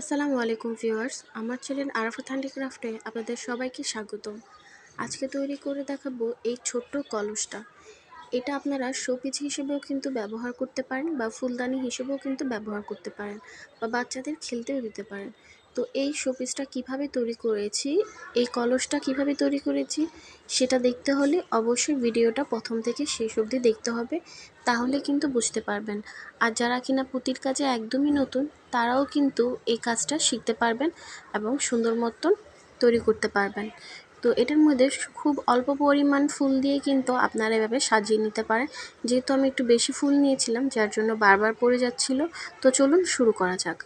আসসালামু আলাইকুম ভিউয়ার্স, আমার চ্যানেল আরাফাত হ্যান্ডিক্রাফটে আপনাদের সবাইকে স্বাগতম। আজকে তৈরি করে দেখাবো এই ছোট্ট কলসটা। এটা আপনারা শোপিস হিসেবেও কিন্তু ব্যবহার করতে পারেন বা ফুলদানি হিসেবেও কিন্তু ব্যবহার করতে পারেন বা বাচ্চাদের খেলতেও দিতে পারেন। তো এই শোপিসটা কীভাবে তৈরি করেছি, এই কলসটা কীভাবে তৈরি করেছি, সেটা দেখতে হলে অবশ্যই ভিডিওটা প্রথম থেকে শেষ অবধি দেখতে হবে, তাহলে কিন্তু বুঝতে পারবেন। আর যারা কিনা পুঁতির কাজে একদমই নতুন, তারাও কিন্তু এই কাজটা শিখতে পারবেন এবং সুন্দর মতন তৈরি করতে পারবেন। তো এটার মধ্যে খুব অল্প পরিমাণ ফুল দিয়ে কিন্তু আপনারা এভাবে সাজিয়ে নিতে পারেন। যেহেতু আমি একটু বেশি ফুল নিয়েছিলাম, যার জন্য বারবার পড়ে যাচ্ছিল, তো চলুন শুরু করা যাক।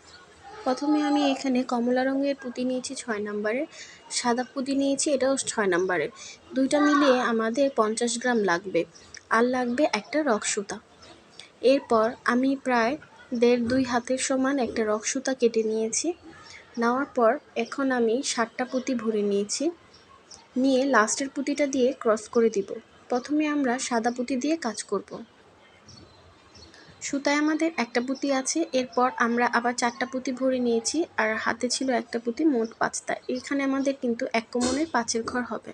প্রথমে আমি এখানে কমলা রঙের পুঁতি নিয়েছি ছয় নম্বরের সাদা পুঁতি নিয়েছি, এটাও ছয় নম্বরের দুইটা মিলিয়ে আমাদের পঞ্চাশ গ্রাম লাগবে, আর লাগবে একটা রক সুতা এরপর আমি প্রায় দেড় দুই হাতের সমান একটা রক সুতা কেটে নিয়েছি। নেওয়ার পর এখন আমি ষাটটা পুঁতি ভরে নিয়েছি। নিয়ে লাস্টের পুঁতিটা দিয়ে ক্রস করে দিব। প্রথমে আমরা সাদা পুঁতি দিয়ে কাজ করব। সুতায় আমাদের একটা পুঁতি আছে, এরপর আমরা আবার চারটা পুঁতি ভরে নিয়েছি আর হাতে ছিল একটা পুঁতি মোট পাঁচটা। এখানে আমাদের কিন্তু এক কোমনের পাঁচের ঘর হবে।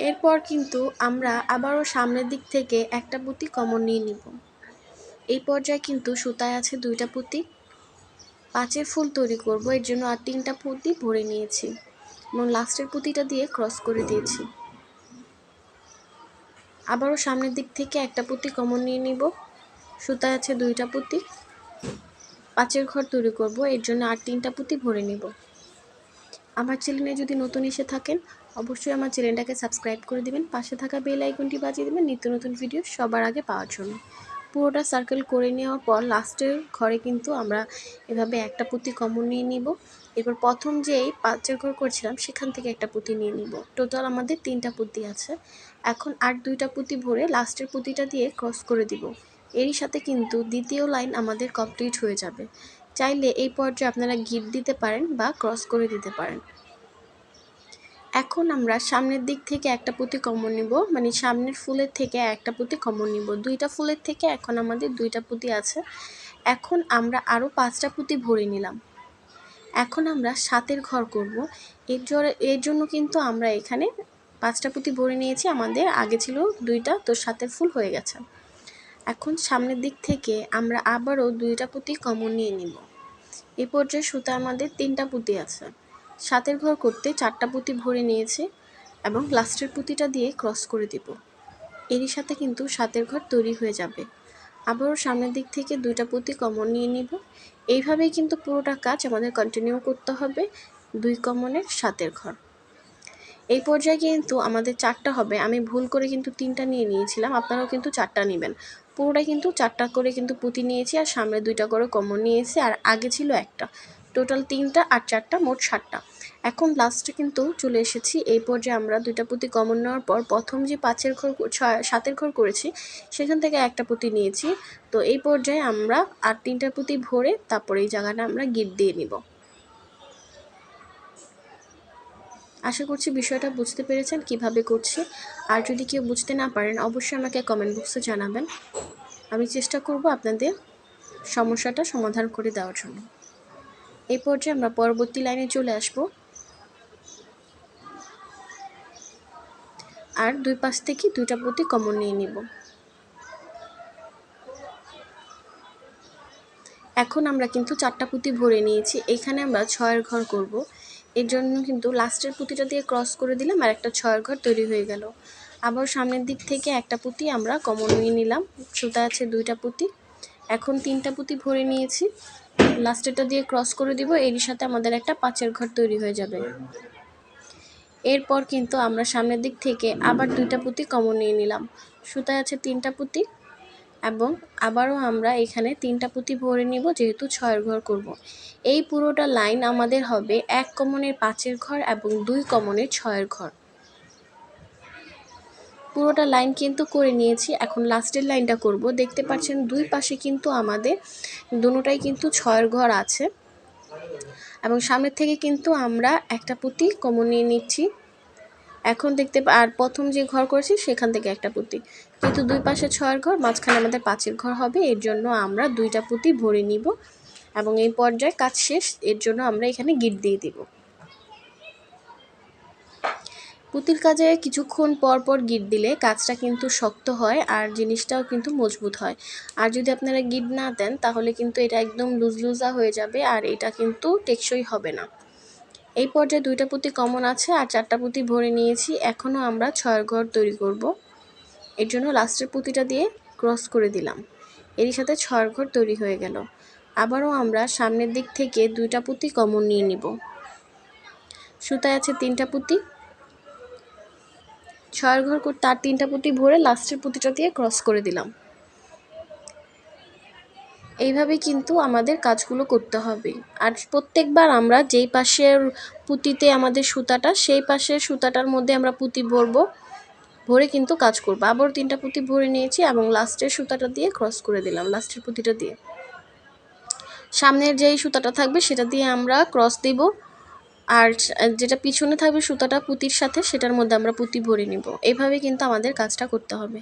এরপর কিন্তু আমরা আবারও সামনের দিক থেকে একটা পুঁতি কমন নিয়ে নিব। এই পর্যায়ে কিন্তু সুতায় আছে দুইটা পুঁতি। পাঁচের ফুল তৈরি করব, এর জন্য আর তিনটা পুঁতি ভরে নিয়েছি এবং লাস্টের পুঁতিটা দিয়ে ক্রস করে দিয়েছি। আবারও সামনের দিক থেকে একটা পুঁতি কমন নিয়ে নিব। সুতায় আছে দুইটা পুঁতি। পাঁচের ঘর তৈরি করব, এর জন্য আর তিনটা পুঁতি ভরে নিব। আমার চ্যানেলে যদি নতুন এসে থাকেন, অবশ্যই আমার চ্যানেলটাকে সাবস্ক্রাইব করে দিবেন, পাশে থাকা বেল আইকনটি বাজিয়ে দেবেন, নিত্য নতুন ভিডিও সবার আগে পাওয়ার জন্য। পুরোটা সার্কেল করে নেওয়ার পর লাস্টের ঘরে কিন্তু আমরা এভাবে একটা পুঁতি কমন নিয়ে নিব। এরপর প্রথম যে এই পাঁচের ঘর করছিলাম, সেখান থেকে একটা পুঁতি নিয়ে নিব। টোটাল আমাদের তিনটা পুঁতি আছে। এখন আর দুইটা পুঁতি ভরে লাস্টের পুঁতিটা দিয়ে ক্রস করে দিব। এরই সাথে কিন্তু দ্বিতীয় লাইন আমাদের কমপ্লিট হয়ে যাবে। চাইলে এই পর্যায়ে আপনারা গিট দিতে পারেন বা ক্রস করে দিতে পারেন। এখন আমরা সামনের দিক থেকে একটা পুঁতি কমন নিব মানে সামনের ফুলের থেকে একটা পুঁতি কমন নিব। দুইটা ফুলের থেকে এখন আমাদের দুইটা পুঁতি আছে। এখন আমরা আরও পাঁচটা পুঁতি ভরে নিলাম। এখন আমরা সাতের ঘর করব। এর এর জন্য কিন্তু আমরা এখানে পাঁচটা পুঁতি ভরে নিয়েছি, আমাদের আগে ছিল দুইটা তো সাতের ফুল হয়ে গেছে। এখন সামনের দিক থেকে আমরা আবারও দুইটা পুঁতি কমন নিয়ে নিব। এই পর্যায়ে সুতা আমাদের তিনটা পুঁতি আছে। সাতের ঘর করতে চারটা পুঁতি ভরে নিয়েছি এবং লাস্টের পুঁতিটা দিয়ে ক্রস করে দিব। এরই সাথে কিন্তু সাতের ঘর তৈরি হয়ে যাবে। আবারও সামনের দিক থেকে দুইটা পুঁতি কমন নিয়ে নিব। এইভাবেই কিন্তু পুরোটা কাজ আমাদের কন্টিনিউ করতে হবে দুই কমনের সাতের ঘর। এই পর্যায়ে কিন্তু আমাদের চারটা হবে। আমি ভুল করে কিন্তু তিনটা নিয়ে নিয়েছিলাম, আপনারাও কিন্তু চারটা নেবেন। পুরোটা কিন্তু চারটা করে কিন্তু পুঁতি নিয়েছি আর সামনে দুইটা করে কমন নিয়েছি আর আগে ছিল একটা। টোটাল তিনটা আর চারটা, মোট সাতটা। এখন লাস্টে কিন্তু চলে এসেছি। এই পর্যায়ে আমরা দুইটা পুঁতি কমন নেওয়ার পর প্রথম যে পাঁচের ঘর সাতের ঘর করেছি, সেখান থেকে একটা পুঁতি নিয়েছি। তো এই পর্যায়ে আমরা আর তিনটা পুঁতি ভরে তারপরে এই জায়গাটা আমরা গিট দিয়ে নিব। আশা করছি বিষয়টা বুঝতে পেরেছেন, কীভাবে করছি। আর যদি কেউ বুঝতে না পারেন, অবশ্যই আমাকে কমেন্ট বক্সে জানাবেন। আমি চেষ্টা করব আপনাদের সমস্যাটা সমাধান করে দেওয়ার জন্য। এই পর্যায়ে আমরা পরবর্তী লাইনে চলে আসব। আর দুই পাশ থেকে দুইটা পুঁতি কমন নিয়ে নিব। এখন আমরা কিন্তু চারটা পুঁতি ভরে নিয়েছি। এখানে আমরা ছয়ের ঘর করব। এর জন্য কিন্তু লাস্টের পুঁতিটা দিয়ে ক্রস করে দিলাম আর একটা ছয়ের ঘর তৈরি হয়ে গেল। আবার সামনের দিক থেকে একটা পুঁতি আমরা কমন নিয়ে নিলাম। সুতা আছে দুইটা পুঁতি। এখন তিনটা পুঁতি ভরে নিয়েছি। লাস্টেরটা দিয়ে ক্রস করে দিব, এরই সাথে আমাদের একটা পাঁচের ঘর তৈরি হয়ে যাবে। এরপর কিন্তু আমরা সামনের দিক থেকে আবার দুইটা পুঁতি কমন নিয়ে নিলাম। সুতায় আছে তিনটা পুঁতি। এবং আবারও আমরা এখানে তিনটা পুঁতি ভরে নিব, যেহেতু ছয়ের ঘর করব। এই পুরোটা লাইন আমাদের হবে এক কমনের পাঁচের ঘর এবং দুই কমনের ছয়ের ঘর। পুরোটা লাইন কিন্তু করে নিয়েছি, এখন লাস্টের লাইনটা করব। দেখতে পাচ্ছেন, দুই পাশে কিন্তু আমাদের দুটাই কিন্তু ছয়ের ঘর আছে এবং সামনের থেকে কিন্তু আমরা একটা পুঁতি কমন নিয়ে নিচ্ছি। এখন দেখতে আর প্রথম যে ঘর করেছি, সেখান থেকে একটা পুঁতি। যেহেতু দুই পাশে ছয়ের ঘর, মাঝখানে আমাদের পাঁচের ঘর হবে, এর জন্য আমরা দুইটা পুঁতি ভরে নিব এবং এই পর্যায়ে কাজ শেষ, এর জন্য আমরা এখানে গিট দিয়ে দিব। পুঁতির কাজে কিছুক্ষণ পর পর গিট দিলে কাজটা কিন্তু শক্ত হয় আর জিনিসটাও কিন্তু মজবুত হয়। আর যদি আপনারা গিট না দেন, তাহলে কিন্তু এটা একদম লুজ লুজা হয়ে যাবে আর এটা কিন্তু টেকসই হবে না। এই পর্যায়ে দুইটা পুঁতি কমন আছে আর চারটা পুঁতি ভরে নিয়েছি, এখনও আমরা ছয়ের ঘর তৈরি করব। এর জন্য লাস্টের পুঁতিটা দিয়ে ক্রস করে দিলাম। এরই সাথে ছয়ের ঘর তৈরি হয়ে গেল। আবারও আমরা সামনের দিক থেকে দুইটা পুঁতি কমন নিয়ে নিব। সুতায় আছে তিনটা পুঁতি। ছয় ঘর তার তিনটা পুঁতি ভরে লাস্টের পুঁতিটা দিয়ে ক্রস করে দিলাম। এইভাবে কিন্তু আমাদের কাজগুলো করতে হবে। আর প্রত্যেকবার আমরা যেই পাশের পুঁতিতে আমাদের সুতাটা, সেই পাশের সুতাটার মধ্যে আমরা পুঁতি ভরবো। ভরে কিন্তু কাজ করব। আবার তিনটা পুঁতি ভরে নিয়েছি এবং লাস্টের সুতাটা দিয়ে ক্রস করে দিলাম, লাস্টের পুঁতিটা দিয়ে। সামনের যেই সুতাটা থাকবে সেটা দিয়ে আমরা ক্রস দিব। আর যেটা পিছনে থাকবে সুতাটা পুঁতির সাথে, সেটার মধ্যে আমরা পুঁতি ভরে নিব। এইভাবে কিন্তু আমাদের কাজটা করতে হবে।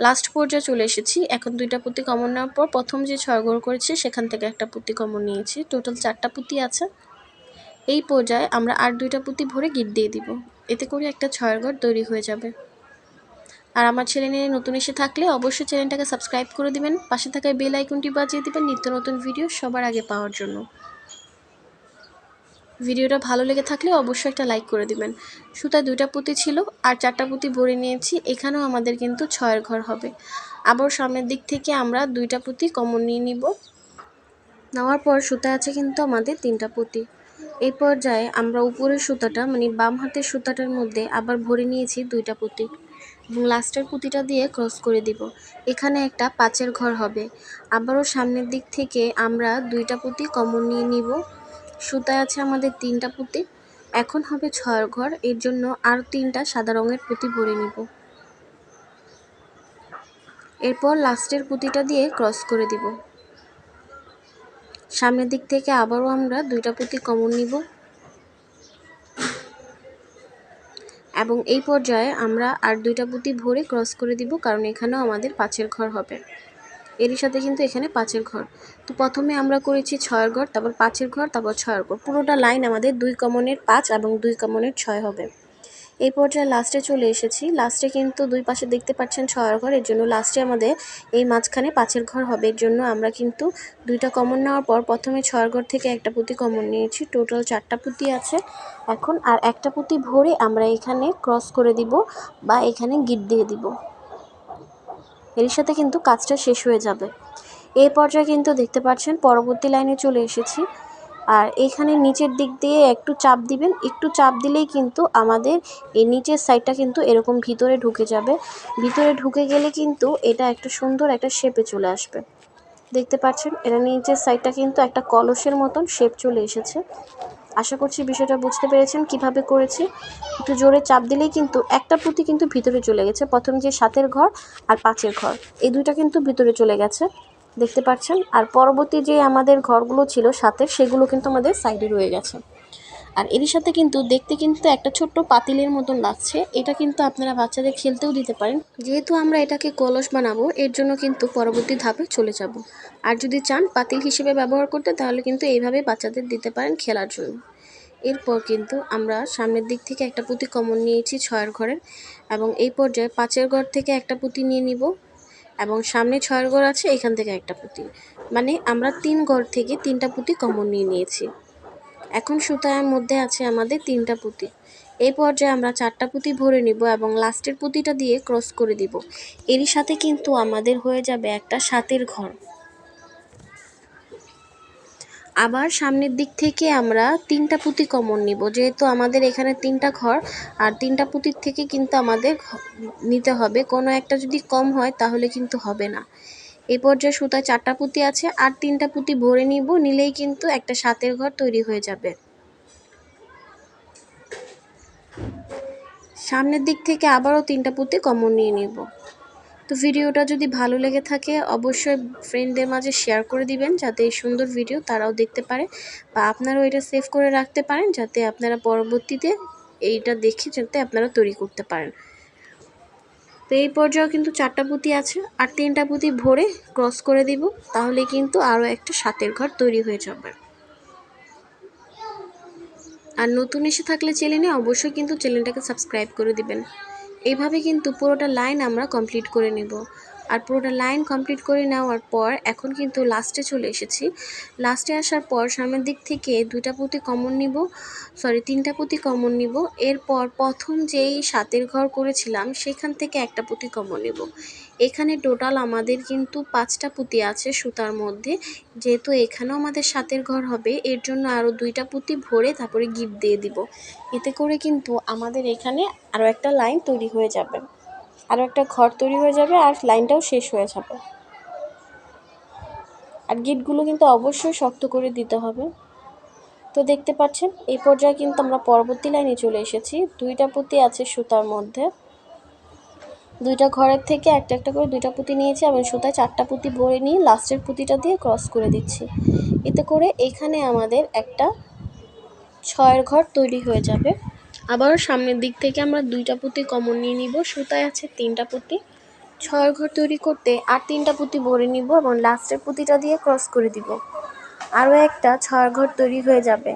লাস্ট পর্যায়ে চলে এসেছি। এখন দুইটা পুঁতি কমন নেওয়ার পর প্রথম যে ছয় ঘর করেছি, সেখান থেকে একটা পুঁতি কমন নিয়েছি। টোটাল চারটা পুঁতি আছে। এই পর্যায়ে আমরা আর দুইটা পুঁতি ভরে গিট দিয়ে দিব। এতে করে একটা ছয়ের ঘর তৈরি হয়ে যাবে। আর আমার ছেলে চ্যানেলে নতুন এসে থাকলে অবশ্যই চ্যানেলটাকে সাবস্ক্রাইব করে দিবেন। পাশে থাকা বেল আইকনটি বাজিয়ে দিবেন নিত্য নতুন ভিডিও সবার আগে পাওয়ার জন্য। ভিডিওটা ভালো লেগে থাকলে অবশ্যই একটা লাইক করে দিবেন। সুতায় দুইটা পুঁতি ছিল আর চারটা পুঁতি ভরে নিয়েছি, এখানেও আমাদের কিন্তু ছয়ের ঘর হবে। আবার সামনের দিক থেকে আমরা দুইটা পুঁতি কমন নিয়ে নিব। নেওয়ার পর সুতা আছে কিন্তু আমাদের তিনটা পুঁতি। এই পর্যায়ে আমরা উপরের সুতাটা মানে বাম হাতের সুতাটার মধ্যে আবার ভরে নিয়েছি দুইটা পুঁতি। এবং লাস্টের পুঁতিটা দিয়ে ক্রস করে দিব। এখানে একটা পাঁচের ঘর হবে। আবারও সামনের দিক থেকে আমরা দুইটা পুঁতি কমন নিয়ে নিব। সুতায় আছে আমাদের তিনটা পুঁতি। এখন হবে ছয়ের ঘর। এর জন্য আর তিনটা সাদা রঙের পুঁতি ভরে নিব। এরপর লাস্টের পুঁতিটা দিয়ে ক্রস করে দিব। সামনের দিক থেকে আবারও আমরা দুইটা পুঁতি কমন নিব। এবং এই পর্যায়ে আমরা আর দুইটা পুঁতি ভরে ক্রস করে দিব, কারণ এখানেও আমাদের পাঁচের ঘর হবে। এরই সাথে কিন্তু এখানে পাঁচের ঘর। তো প্রথমে আমরা করেছি ছয়ের ঘর, তারপর পাঁচের ঘর, তারপর ছয়ের ঘর। পুরোটা লাইন আমাদের দুই কমনের পাঁচ এবং দুই কমনের ছয় হবে। এই পর্যায়ে লাস্টে চলে এসেছি। লাস্টে কিন্তু দুই পাশে দেখতে পাচ্ছেন ছয়ের ঘর। এর জন্য লাস্টে আমাদের এই মাঝখানে পাঁচের ঘর হবে। এর জন্য আমরা কিন্তু দুইটা কমন নেওয়ার পর প্রথমে ছয়ের ঘর থেকে একটা পুঁতি কমন নিয়েছি। টোটাল চারটা পুঁতি আছে এখন। আর একটা পুঁতি ভরে আমরা এখানে ক্রস করে দিব বা এখানে গিট দিয়ে দিব। এর সাথে কিন্তু কাজটা শেষ হয়ে যাবে। এই পর্যায়ে কিন্তু দেখতে পাচ্ছেন, পরবর্তী লাইনে চলে এসেছি। আর এখানে নিচের দিক দিয়ে একটু চাপ দিবেন। একটু চাপ দিলেই কিন্তু আমাদের এই নিচের সাইডটা কিন্তু এরকম ভিতরে ঢুকে যাবে। ভিতরে ঢুকে গেলে কিন্তু এটা একটা সুন্দর একটা শেপে চলে আসবে। দেখতে পাচ্ছেন? এটা নিচের সাইডটা কিন্তু একটা কলসের মতন শেপ চলে এসেছে। আশা করছি বিষয়টা বুঝতে পেরেছেন কীভাবে করেছি। একটু জোরে চাপ দিলেই কিন্তু একটা পুঁতি কিন্তু ভিতরে চলে গেছে। প্রথম যে সাতের ঘর আর পাঁচের ঘর, এই দুইটা কিন্তু ভিতরে চলে গেছে। দেখতে পাচ্ছেন। আর পরবর্তী যে আমাদের ঘরগুলো ছিল সাথে, সেগুলো কিন্তু আমাদের সাইডে রয়ে গেছে। আর এরই সাথে কিন্তু দেখতে কিন্তু একটা ছোট্ট পাতিলের মতন লাগছে। এটা কিন্তু আপনারা বাচ্চাদের খেলতেও দিতে পারেন। যেহেতু আমরা এটাকে কলস বানাবো, এর জন্য কিন্তু পরবর্তী ধাপে চলে যাব। আর যদি চান পাতিল হিসেবে ব্যবহার করতে, তাহলে কিন্তু এইভাবে বাচ্চাদের দিতে পারেন খেলার জন্য। এরপর কিন্তু আমরা সামনের দিক থেকে একটা পুঁতি কমন নিয়েছি ছয়ের ঘরের। এবং এই পর্যায়ে পাঁচের ঘর থেকে একটা পুঁতি নিয়ে নিব। এবং সামনে ছয়ের ঘর আছে, এখান থেকে একটা পুঁতি। মানে আমরা তিন ঘর থেকে তিনটা পুঁতি কমন নিয়ে নিয়েছি। এখন সুতার মধ্যে আছে আমাদের তিনটা পুঁতি। এই পর্যায়ে আমরা চারটা পুঁতি ভরে নিব এবং লাস্টের পুঁতিটা দিয়ে ক্রস করে দিব। এরই সাথে কিন্তু আমাদের হয়ে যাবে একটা সাতের ঘর। আবার সামনের দিক থেকে আমরা তিনটা পুঁতি কমন নিব। যেহেতু আমাদের এখানে তিনটা ঘর, আর তিনটা পুঁতির থেকে কিন্তু আমাদের নিতে হবে। কোনো একটা যদি কম হয় তাহলে কিন্তু হবে না। এই পর্যায়ে সুতায় চারটা পুঁতি আছে, আর তিনটা পুঁতি ভরে নিব, নিলেই কিন্তু একটা সাতের ঘর তৈরি হয়ে যাবে। সামনের দিক থেকে আবারও তিনটা পুঁতি কমন নিয়ে নিব। তো ভিডিওটা যদি ভালো লেগে থাকে, অবশ্যই ফ্রেন্ডদের মাঝে শেয়ার করে দিবেন, যাতে এই সুন্দর ভিডিও তারাও দেখতে পারে বা আপনারাও এটা সেভ করে রাখতে পারেন, যাতে আপনারা পরবর্তীতে এইটা দেখে যাতে আপনারা তৈরি করতে পারেন। তো এই পর্যায়েও কিন্তু চারটা পুঁতি আছে, আর তিনটা পুঁতি ভরে ক্রস করে দিব, তাহলে কিন্তু আরও একটা সাতের ঘর তৈরি হয়ে যাবে। আর নতুন এসে থাকলে চ্যানেলে অবশ্যই কিন্তু চ্যানেলটাকে সাবস্ক্রাইব করে দিবেন। এইভাবে কিন্তু পুরোটা লাইন আমরা কমপ্লিট করে নেব। আর পুরোটা লাইন কমপ্লিট করে নেওয়ার পর এখন কিন্তু লাস্টে চলে এসেছি। লাস্টে আসার পর সামনের দিক থেকে দুইটা পুঁতি কমন নিব সরি তিনটা পুঁতি কমন নিব। এরপর প্রথম যেই সাতের ঘর করেছিলাম, সেখান থেকে একটা পুঁতি কমন নেব। এখানে টোটাল আমাদের কিন্তু পাঁচটা পুঁতি আছে সুতার মধ্যে। যেহেতু এখানেও আমাদের সাতের ঘর হবে, এর জন্য আরও দুইটা পুঁতি ভরে তারপরে গিফট দিয়ে দিব। এতে করে কিন্তু আমাদের এখানে আরও একটা লাইন তৈরি হয়ে যাবে। আরও একটা ঘর তৈরি হয়ে যাবে আর লাইনটাও শেষ হয়ে যাবে। আর গিটগুলো কিন্তু অবশ্যই শক্ত করে দিতে হবে। তো দেখতে পাচ্ছেন এই পর্যায়ে কিন্তু আমরা পরবর্তী লাইনে চলে এসেছি। দুইটা পুঁতি আছে সুতার মধ্যে। দুইটা ঘরের থেকে একটা একটা করে দুইটা পুঁতি নিয়েছি এবং সুতায় চারটা পুঁতি ভরে নিয়ে লাস্টের পুঁতিটা দিয়ে ক্রস করে দিচ্ছি। এতে করে এখানে আমাদের একটা ছয়ের ঘর তৈরি হয়ে যাবে। আবারও সামনের দিক থেকে আমরা দুইটা পুঁতি কমন নিয়ে নিব, সুতায় আছে তিনটা পুঁতি। ছয়ের ঘর তৈরি করতে আর তিনটা পুঁতি ভরে নিব এবং লাস্টের পুঁতিটা দিয়ে ক্রস করে দিব। আরও একটা ছয়ের ঘর তৈরি হয়ে যাবে।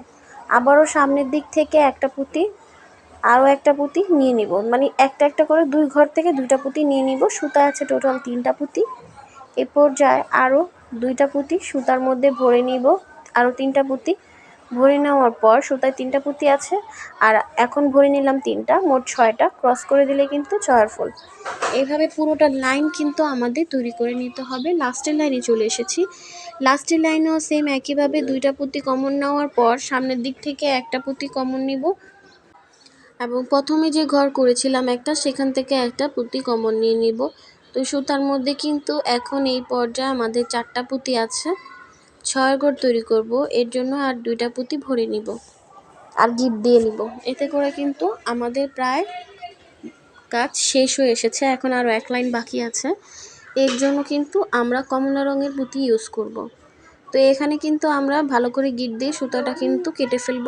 আবারও সামনের দিক থেকে একটা পুঁতি আরও একটা পুঁতি নিয়ে নিব। মানে একটা একটা করে দুই ঘর থেকে দুইটা পুঁতি নিয়ে নিব। সুতা আছে টোটাল তিনটা পুঁতি। এ পর্যায়ে আরও দুইটা পুঁতি সুতার মধ্যে ভরে নিব। আরও তিনটা পুঁতি। ভরে নেওয়ার পর সুতায় তিনটা পুঁতি আছে। আর এখন ভরে নিলাম তিনটা, মোট ছয়টা। ক্রস করে দিলে কিন্তু ছয়ের ফুল এইভাবে পুরোটা লাইন কিন্তু আমাদের তৈরি করে নিতে হবে। লাস্টের লাইনে চলে এসেছি। লাস্টের লাইনেও সেম একইভাবে দুইটা পুঁতি কমন নেওয়ার পর সামনের দিক থেকে একটা পুঁতি কমন নিব। এবং প্রথমে যে ঘর করেছিলাম একটা, সেখান থেকে একটা পুঁতি কমন নিয়ে নিব। তো সুতার মধ্যে কিন্তু এখন এই পর্যায়ে আমাদের চারটা পুঁতি আছে। ছয় ঘর তৈরি করব, এর জন্য আর দুইটা পুঁতি ভরে নিব আর গিফট দিয়ে নিব। এতে করে কিন্তু আমাদের প্রায় কাজ শেষ হয়ে এসেছে, এখন আরও এক লাইন বাকি আছে। এর জন্য কিন্তু আমরা কমলা রঙের পুঁতি ইউজ করব। তো এখানে কিন্তু আমরা ভালো করে গিট দিয়ে সুতাটা কিন্তু কেটে ফেলব।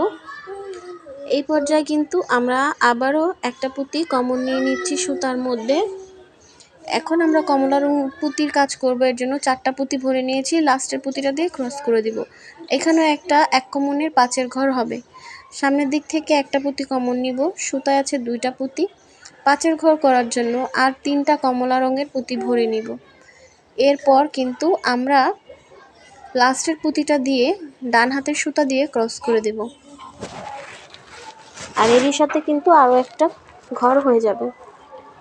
এই পর্যায়ে কিন্তু আমরা আবারও একটা পুঁতি কমন নিয়ে নিচ্ছি সুতার মধ্যে। এখন আমরা কমলা রং পুঁতির কাজ করব, এর জন্য চারটা পুঁতি ভরে নিয়েছি। লাস্টের পুঁতিটা দিয়ে ক্রস করে দিব। এখানেও একটা এক কমনের পাঁচের ঘর হবে। সামনের দিক থেকে একটা পুঁতি কমন নিব। সুতায় আছে দুইটা পুঁতি। পাঁচের ঘর করার জন্য আর তিনটা কমলা রঙের পুঁতি ভরে নিব। এরপর কিন্তু আমরা লাস্টের পুঁতিটা দিয়ে ডান হাতের সুতা দিয়ে ক্রস করে দেব। আর এরই সাথে কিন্তু আরও একটা ঘর হয়ে যাবে।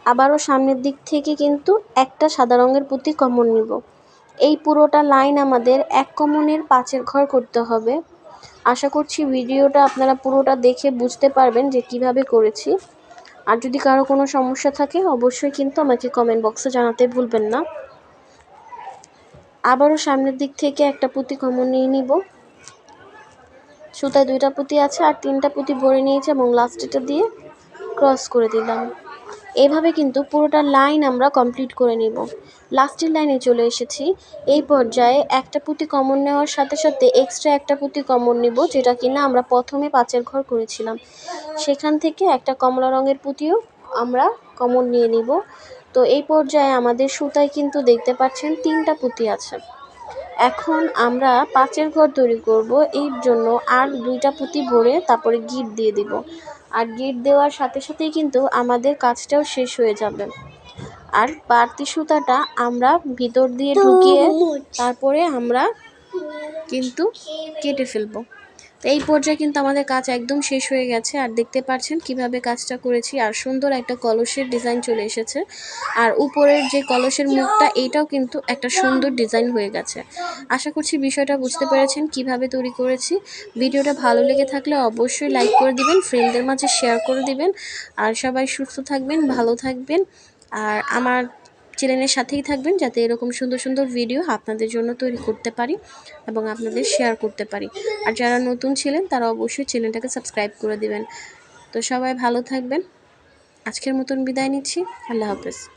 আবারও সামনের দিক থেকে কিন্তু একটা সাদা রঙের পুঁতি কমন নিব। এই পুরোটা লাইন আমাদের এক কমনের পাঁচের ঘর করতে হবে। আশা করছি ভিডিওটা আপনারা পুরোটা দেখে বুঝতে পারবেন যে কীভাবে করেছি। আর যদি কারও কোনো সমস্যা থাকে, অবশ্যই কিন্তু আমাকে কমেন্ট বক্সে জানাতে ভুলবেন না। আবারও সামনের দিক থেকে একটা পুঁতি কমন নিয়ে নিব। সুতায় দুইটা পুঁতি আছে আর তিনটা পুঁতি ভরে নিয়েছে এবং লাস্টেটা দিয়ে ক্রস করে দিলাম। এভাবে কিন্তু পুরোটা লাইন আমরা কমপ্লিট করে নিব। লাস্টের লাইনে চলে এসেছি। এই পর্যায়ে একটা পুঁতি কমন নেওয়ার সাথে সাথে এক্সট্রা একটা পুঁতি কমন নিব, যেটা কিনা আমরা প্রথমে পাঁচের ঘর করেছিলাম। সেখান থেকে একটা কমলা রঙের পুঁতিও আমরা কমন নিয়ে নিব। তো এই পর্যায়ে আমাদের সুতায় কিন্তু দেখতে পাচ্ছেন তিনটা পুঁতি আছে। এখন আমরা পাঁচের ঘর তৈরি করব। এর জন্য আর দুইটা পুঁতি ভরে তারপরে গিট দিয়ে দিব। আর গিট দেওয়ার সাথে সাথেই কিন্তু আমাদের কাজটাও শেষ হয়ে যাবে। আর বাড়তি সুতাটা আমরা ভিতর দিয়ে ঢুকিয়ে তারপরে আমরা কিন্তু কেটে ফেলব। এই পর্যায়ে কিন্তু আমাদের কাজ একদম শেষ হয়ে গেছে। আর দেখতে পাচ্ছেন কীভাবে কাজটা করেছি। আর সুন্দর একটা কলসের ডিজাইন চলে এসেছে। আর উপরের যে কলসের মুখটা, এইটাও কিন্তু একটা সুন্দর ডিজাইন হয়ে গেছে। আশা করছি বিষয়টা বুঝতে পেরেছেন কীভাবে তৈরি করেছি। ভিডিওটা ভালো লেগে থাকলে অবশ্যই লাইক করে দিবেন ফ্রেন্ডদের মাঝে শেয়ার করে দিবেন। আর সবাই সুস্থ থাকবেন, ভালো থাকবেন। আর আমার চ্যানেলের সাথেই থাকবেন যাতে এরকম সুন্দর সুন্দর ভিডিও আপনাদের জন্য তৈরি করতে পারি এবং আপনাদের শেয়ার করতে পারি। আর যারা নতুন ছিলেন, তারা অবশ্যই চ্যানেলটাকে সাবস্ক্রাইব করে দিবেন। তো সবাই ভালো থাকবেন। আজকের মতন বিদায় নিচ্ছি। আল্লাহ হাফেজ।